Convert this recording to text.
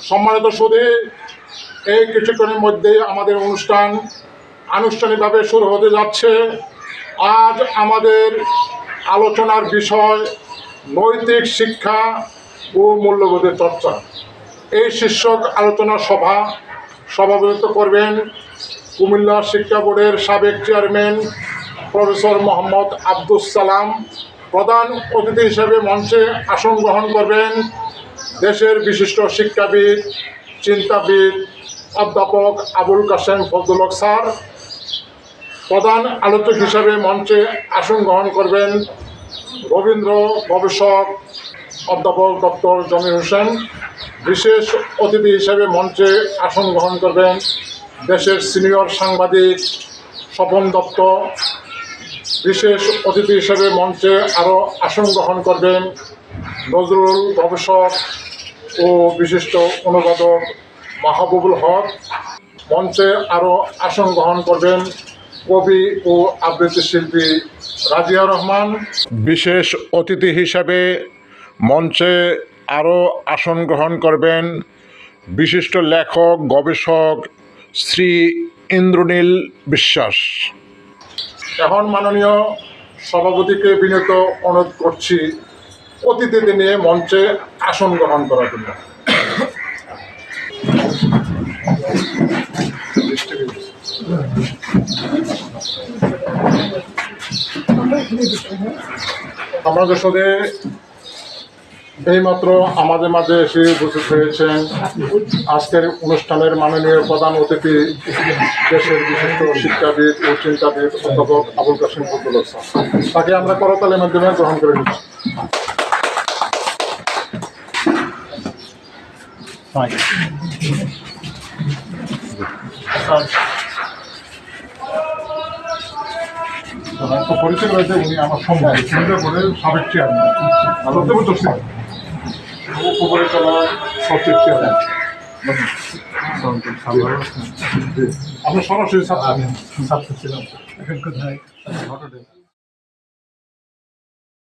সম্মানিত সুধী এই কিছুক্ষণের মধ্যেই আমাদের অনুষ্ঠান আনুষ্ঠানিকভাবে শুরু হতে যাচ্ছে। আজ আমাদের আলোচনার বিষয় নৈতিক শিক্ষা ও মূল্যবোধের চর্চা। এই শীর্ষক আলোচনা সভা সভাপতিত্ব করবেন কুমিল্লা শিক্ষা বোর্ডের সাবেক চেয়ারম্যান প্রফেসর মোহাম্মদ আব্দুস সালাম। প্রধান অতিথি হিসেবে মঞ্চে আসন গ্রহণ করবেন দেশের বিশিষ্ট শিক্ষাবিদ, চিন্তাবিদ, অধ্যাপক আবুল কাসেম ফজলুল হক স্যার, প্রধান আলোচক হিসাবে মঞ্চে আসন গ্রহণ করবেন রবীন্দ্র গবেষক অধ্যাপক ডক্টর জমির হোসেন। বিশেষ অতিথি হিসেবে মঞ্চে আসন গ্রহণ করবেন দেশের সিনিয়র সাংবাদিক স্বপন দত্ত। বিশেষ অতিথি হিসেবে মঞ্চে আরও আসন গ্রহণ করবেন নজরুল গবেষক ও বিশিষ্ট অনুবাদক মাহবুবুল হক মঞ্চে আরও আসন গ্রহণ করবেন কবি ও আবৃত্তি শিল্পী রাজিয়া রহমান। বিশেষ অতিথি হিসাবে মঞ্চে আরও আসন গ্রহণ করবেন বিশিষ্ট লেখক, গবেষক শ্রী ইন্দ্রনীল বিশ্বাস। এখন মাননীয় সভাপতিকে বিনীত অনুরোধ করছি অতিথিদের নিয়ে মঞ্চে আসন গ্রহণ করার জন্য আমাদের সাথে এইমাত্র আমাদের মাঝে এসে উপস্থিত হয়েছেন আজকের অনুষ্ঠানের মাননীয় প্রধান অতিথি, দেশের বিশিষ্ট শিক্ষাবিদ ও চিন্তাবিদ অধ্যাপক আবুল কাসিম হাসান। তাকে আমরা করতালের মাধ্যমে গ্রহণ করে নিচ্ছি। তো পরিচয় রয়েছে উনি আমার সম্ভব চিন্তা করে সাবেক চেয়ারম্যান সত্যবত সিং উপপরিচালক সচিব চেয়ারম্যান আমরা সরাসরি ছাত্র। ছিলাম। এখন কোথায়